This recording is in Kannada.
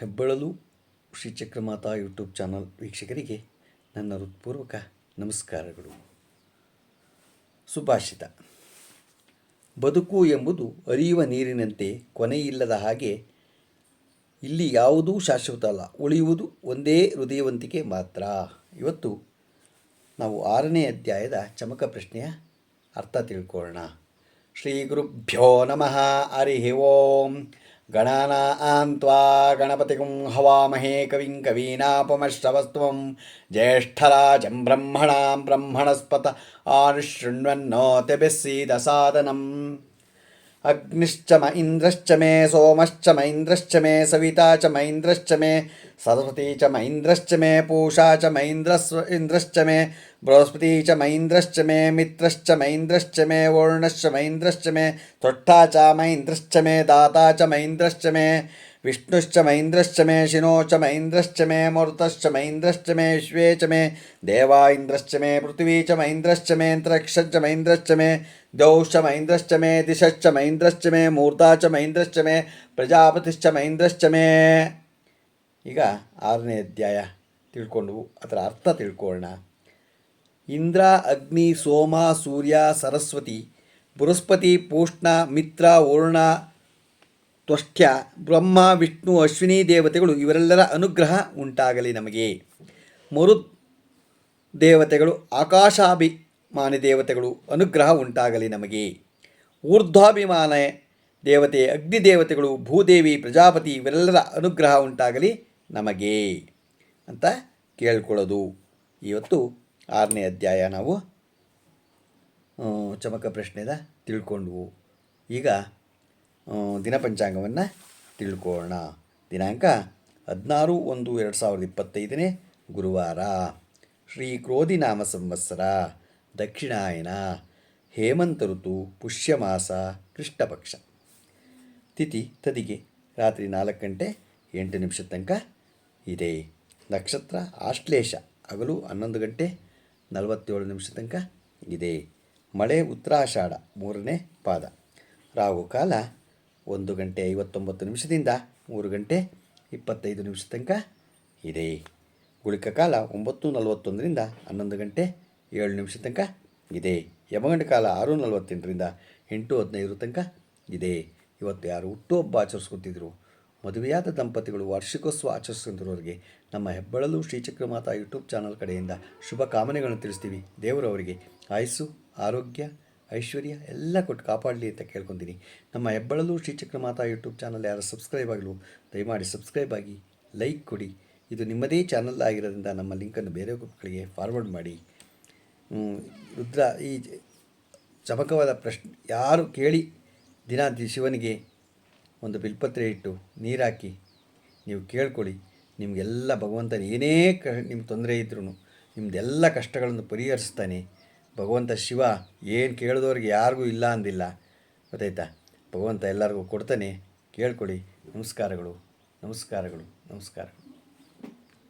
ಹೆಬ್ಬಳಲು ಶ್ರೀ ಚಕ್ರಮಾತಾ ಯೂಟ್ಯೂಬ್ ಚಾನಲ್ ವೀಕ್ಷಕರಿಗೆ ನನ್ನ ಹೃತ್ಪೂರ್ವಕ ನಮಸ್ಕಾರಗಳು. ಸುಭಾಷಿತ. ಬದುಕು ಎಂಬುದು ಅರಿಯುವ ನೀರಿನಂತೆ ಕೊನೆಯಿಲ್ಲದ ಹಾಗೆ ಇಲ್ಲಿ ಯಾವುದೂ ಶಾಶ್ವತ ಅಲ್ಲ. ಉಳಿಯುವುದು ಒಂದೇ ಹೃದಯವಂತಿಕೆ ಮಾತ್ರ. ಇವತ್ತು ನಾವು ಆರನೇ ಅಧ್ಯಾಯದ ಚಮಕ ಪ್ರಶ್ನೆಯ ಅರ್ಥ ತಿಳ್ಕೊಳ್ಳೋಣ. ಶ್ರೀ ಗುರುಭ್ಯೋ ನಮಃ. ಹರಿ ಓಂ. गणानां त्वा गणपतिं हवामहे कविं कवीनापमश्रवस्त्वं ज्येष्ठराजं ब्रह्मणां ब्रह्मणस्पत आनुशृण्वन्नोतिभिः सीदसादनम् अग्निश्च म इन्द्रश्च मे सोमश्च मैन्द्रश्च मे सविता च मैन्द्रश्च मे सरस्वती च महेन्द्रश्च मे पूषा च महेन्द्रस्व इन्द्रश्च मे बृहस्पति च महेन्द्रश्च मे मित्रश्च महेन्द्रश्च मे वर्णश्च महेन्द्रश्च मे त्वट्टा च महेन्द्रश्च मे दाता च महेन्द्रश्च मे विष्णुश्च महेन्द्रश्च मे शिनो च महेन्द्रश्च मे मरुतश्च महेन्द्रश्च मे विश्वे च मे देवा इन्द्रश्च मे पृथ्वी च महेन्द्रश्च मे अन्तरिक्षश्च महेन्द्रश्च मे दौश्च महेन्द्रश्च मे दिशश्च महेन्द्रश्च मे मूर्ता च महेन्द्रश्च मे प्रजापतिश्च महेन्द्रश्च मे ಈಗ ಆರನೇ ಅಧ್ಯಾಯ ತಿಳ್ಕೊಂಡು, ಅದರ ಅರ್ಥ ತಿಳ್ಕೊಳ್ಳೋಣ. ಇಂದ್ರ, ಅಗ್ನಿ, ಸೋಮ, ಸೂರ್ಯ, ಸರಸ್ವತಿ, ಬೃಹಸ್ಪತಿ, ಪೂಷ್ಣ, ಮಿತ್ರ, ವರುಣ, ತ್ವಷ್ಟ್ಯ, ಬ್ರಹ್ಮ, ವಿಷ್ಣು, ಅಶ್ವಿನಿ, ದೇವತೆಗಳು ಇವರೆಲ್ಲರ ಅನುಗ್ರಹ ಉಂಟಾಗಲಿ ನಮಗೆ. ಮರು ದೇವತೆಗಳು, ಆಕಾಶಾಭಿಮಾನಿ ದೇವತೆಗಳು ಅನುಗ್ರಹ ಉಂಟಾಗಲಿ ನಮಗೆ. ಊರ್ಧ್ವಾಭಿಮಾನ ದೇವತೆ, ಅಗ್ನಿ ದೇವತೆಗಳು, ಭೂದೇವಿ, ಪ್ರಜಾಪತಿ ಇವರೆಲ್ಲರ ಅನುಗ್ರಹ ಉಂಟಾಗಲಿ ನಮಗೆ ಅಂತ ಕೇಳ್ಕೊಳ್ಳೋದು. ಇವತ್ತು ಆರನೇ ಅಧ್ಯಾಯ ನಾವು ಚಮಕ ಪ್ರಶ್ನೆದ ತಿಳ್ಕೊಂಡ್ವು. ಈಗ ದಿನಪಂಚಾಂಗವನ್ನು ತಿಳ್ಕೊಳ್ಳೋಣ. ದಿನಾಂಕ ಹದಿನಾರು ಒಂದು ಎರಡು ಸಾವಿರದ ಇಪ್ಪತ್ತೈದನೇ ಗುರುವಾರ. ಶ್ರೀ ಕ್ರೋಧಿ ನಾಮ ಸಂವತ್ಸರ, ದಕ್ಷಿಣಾಯನ, ಹೇಮಂತ ಋತು, ಪುಷ್ಯಮಾಸ, ಕೃಷ್ಣಪಕ್ಷ. ತಿಥಿ ತದಿಗೆ ರಾತ್ರಿ ನಾಲ್ಕು ಗಂಟೆ ಎಂಟು ನಿಮಿಷದ ತನಕ ಇದೆ. ನಕ್ಷತ್ರ ಆಶ್ಲೇಷ, ಹಗಲು ಹನ್ನೊಂದು ಗಂಟೆ ನಲವತ್ತೇಳು ನಿಮಿಷ ತನಕ ಇದೆ. ಮಳೆ ಉತ್ತರಾಷಾಢ ಮೂರನೇ ಪಾದ. ರಾಹು ಕಾಲ ಒಂದು ಗಂಟೆ ಐವತ್ತೊಂಬತ್ತು ನಿಮಿಷದಿಂದ ಮೂರು ಗಂಟೆ ಇಪ್ಪತ್ತೈದು ನಿಮಿಷ ತನಕ ಇದೆ. ಗುಳಿಕ ಕಾಲ ಒಂಬತ್ತು ನಲವತ್ತೊಂದರಿಂದ ಹನ್ನೊಂದು ಗಂಟೆ ಏಳು ನಿಮಿಷ ತನಕ ಇದೆ. ಯಮಗಂಡ ಕಾಲ ಆರು ನಲವತ್ತೆಂಟರಿಂದ ಎಂಟು ಹದಿನೈದರ ತನಕ ಇದೆ. ಇವತ್ತು ಯಾರು ಹುಟ್ಟುಹಬ್ಬ ಆಚರಿಸ್ಕೊತಿದ್ರು? ಮದುವೆಯಾದ ದಂಪತಿಗಳು ವಾರ್ಷಿಕೋತ್ಸವ ಆಚರಿಸ್ಕೊಂತಿರೋರಿಗೆ ನಮ್ಮ ಹೆಬ್ಬಳಲು ಶ್ರೀಚಕ್ರಮಾತಾ ಯೂಟ್ಯೂಬ್ ಚಾನಲ್ ಕಡೆಯಿಂದ ಶುಭ ಕಾಮನೆಗಳನ್ನು ತಿಳಿಸ್ತೀವಿ. ದೇವರವರಿಗೆ ಆಯಸ್ಸು, ಆರೋಗ್ಯ, ಐಶ್ವರ್ಯ ಎಲ್ಲ ಕೊಟ್ಟು ಕಾಪಾಡಲಿ ಅಂತ ಕೇಳ್ಕೊತೀನಿ. ನಮ್ಮ ಹೆಬ್ಬಳಲು ಶ್ರೀಚಕ್ರಮಾತಾ ಯೂಟ್ಯೂಬ್ ಚಾನಲ್ ಯಾರು ಸಬ್ಸ್ಕ್ರೈಬ್ ಆಗಲು ದಯಮಾಡಿ ಸಬ್ಸ್ಕ್ರೈಬ್ ಆಗಿ, ಲೈಕ್ ಕೊಡಿ. ಇದು ನಿಮ್ಮದೇ ಚಾನಲ್ ಆಗಿರೋದ್ರಿಂದ ನಮ್ಮ ಲಿಂಕನ್ನು ಬೇರೆ ಮಕ್ಕಳಿಗೆ ಫಾರ್ವರ್ಡ್ ಮಾಡಿ. ರುದ್ರ ಈ ಚಮಕವಾದ ಪ್ರಶ್ನೆ ಯಾರು ಕೇಳಿ ದಿನ ಶಿವನಿಗೆ ಒಂದು ಬಿಲ್ಪತ್ರೆ ಇಟ್ಟು ನೀರಾಕಿ, ನೀವು ಕೇಳ್ಕೊಳ್ಳಿ, ನಿಮಗೆಲ್ಲ ಭಗವಂತನ ಏನೇ ಕ ನಿಮ್ಮ ತೊಂದರೆ ಇದ್ರೂ ನಿಮ್ಮದೆಲ್ಲ ಕಷ್ಟಗಳನ್ನು ಪರಿಹರಿಸ್ತಾನೆ. ಭಗವಂತ ಶಿವ, ಏನು ಕೇಳಿದವ್ರಿಗೆ ಯಾರಿಗೂ ಇಲ್ಲ ಅಂದಿಲ್ಲ. ಗೊತ್ತಾಯ್ತಾ? ಭಗವಂತ ಎಲ್ಲರಿಗೂ ಕೊಡ್ತಾನೆ. ಕೇಳ್ಕೊಳ್ಳಿ. ನಮಸ್ಕಾರಗಳು. ನಮಸ್ಕಾರಗಳು. ನಮಸ್ಕಾರಗಳು.